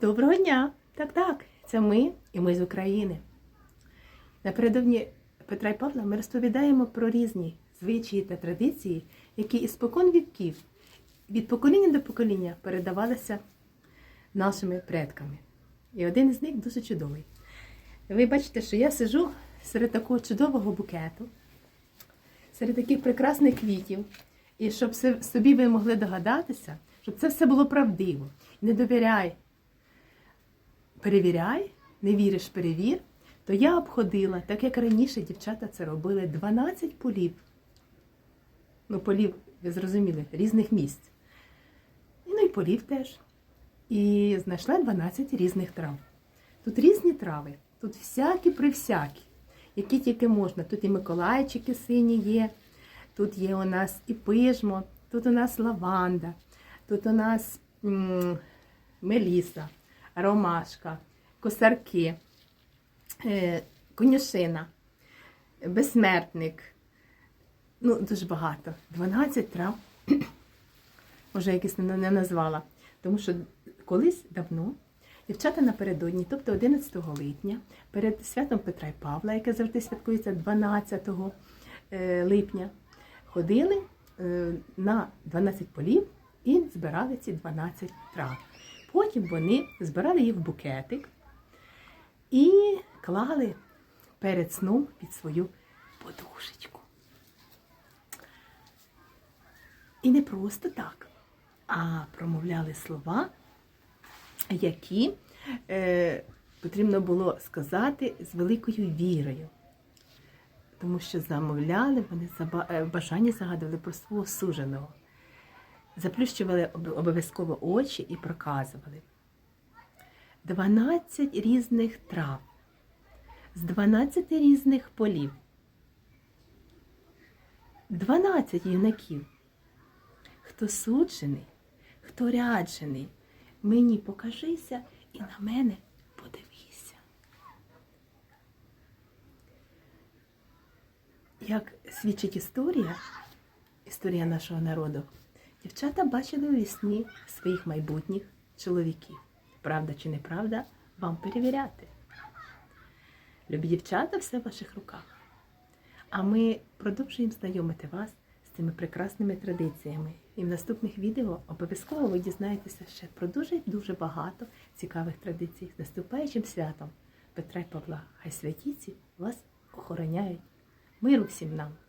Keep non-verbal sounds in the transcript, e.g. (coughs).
Доброго дня! Так, так, це ми і ми з України. Напередодні Петра і Павла ми розповідаємо про різні звичаї та традиції, які із спокон віків від покоління до покоління передавалися нашими предками. І один із них дуже чудовий. Ви бачите, що я сижу серед такого чудового букету, серед таких прекрасних квітів. І щоб собі ви могли догадатися, щоб це все було правдиво. Не довіряй, перевіряй, не віриш, перевір. То я обходила, так як раніше дівчата це робили, 12 полів. Ну, полів, ви зрозуміли, різних місць. Ну і полів теж. І знайшла 12 різних трав. Тут різні трави, тут всякі привсякі, які тільки можна. Тут і миколайчики сині є, тут є у нас і пижмо, тут у нас лаванда, тут у нас м, меліса, ромашка, косарки, е, конюшина, безсмертник. Ну, дуже багато. 12 трав. (coughs) Може, якісь не, назвала. Тому що колись давно дівчата напередодні, тобто 11 липня, перед святом Петра і Павла, яке завжди святкується 12 е, липня, ходили е, на 12 полів і збирали ці 12 трав. Потім вони збирали їх в букетик і клали перед сном під свою подушечку. І не просто так, а промовляли слова, які е, потрібно було сказати з великою вірою. Тому що замовляли, вони е, бажання загадували про свого суженого. Заплющували обов'язково очі і проказували. 12 різних трав з 12 різних полів. 12 юнаків. Хто суджений, хто ряджений, мені покажися і на мене подивися. Як свідчить історія, історія нашого народу, дівчата бачили у вісні своїх майбутніх чоловіків. Правда чи неправда, вам перевіряти. Любі дівчата, все в ваших руках. А ми продовжуємо знайомити вас з цими прекрасними традиціями. І в наступних відео обов'язково ви дізнаєтеся ще про дуже дуже багато цікавих традицій з наступаючим святом Петра й Павла. Хай святіці вас охороняють. Миру всім нам!